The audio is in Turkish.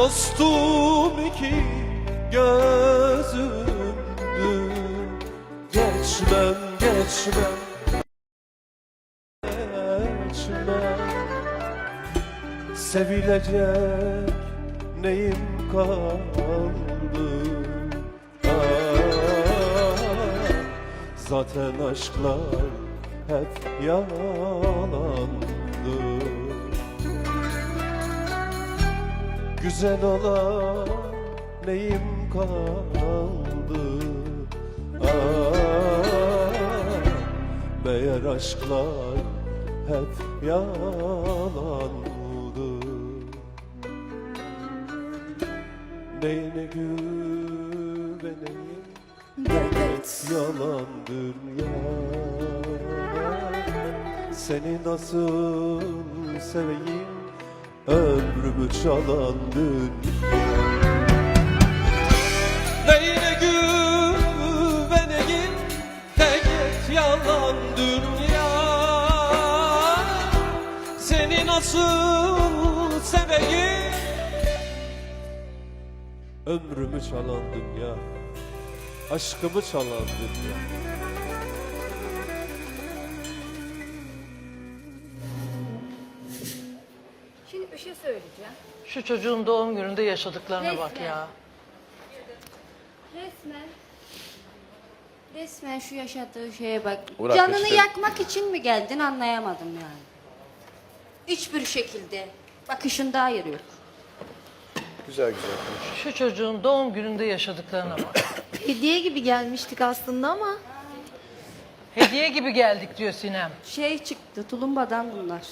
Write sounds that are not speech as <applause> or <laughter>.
Dostum iki gözümdü Geçmem geçmem Geçmem Sevilecek neyim kaldı? Zaten aşklar hep yalandı Güzel olan neyim kaldı? Ah, Meğer aşklar hep yalandı. Neyine güveneyim Evet. yalan dünya Seni nasıl seveyim ömrümü çalan dünya Neyine güveneyim tek et yalan dünya. Seni nasıl seveyim? Ömrümü çalan dünya Aşkımı çalan dünya bir şey söyleyeceğim. Şu çocuğun doğum gününde yaşadıklarına bak Resmen. ya. Resmen Resmen şu yaşadığı şeye bak. Uğrak Canını işte- yakmak için mi geldin anlayamadım yani. Hiçbir şekilde. Bakışında hayır yok. Güzel güzel konuş. Şu çocuğun doğum gününde yaşadıklarına bak. <coughs> Hediye gibi gelmiştik aslında ama Hediye gibi geldik diyor Sinem. Şey çıktı tulumbadan bunlar.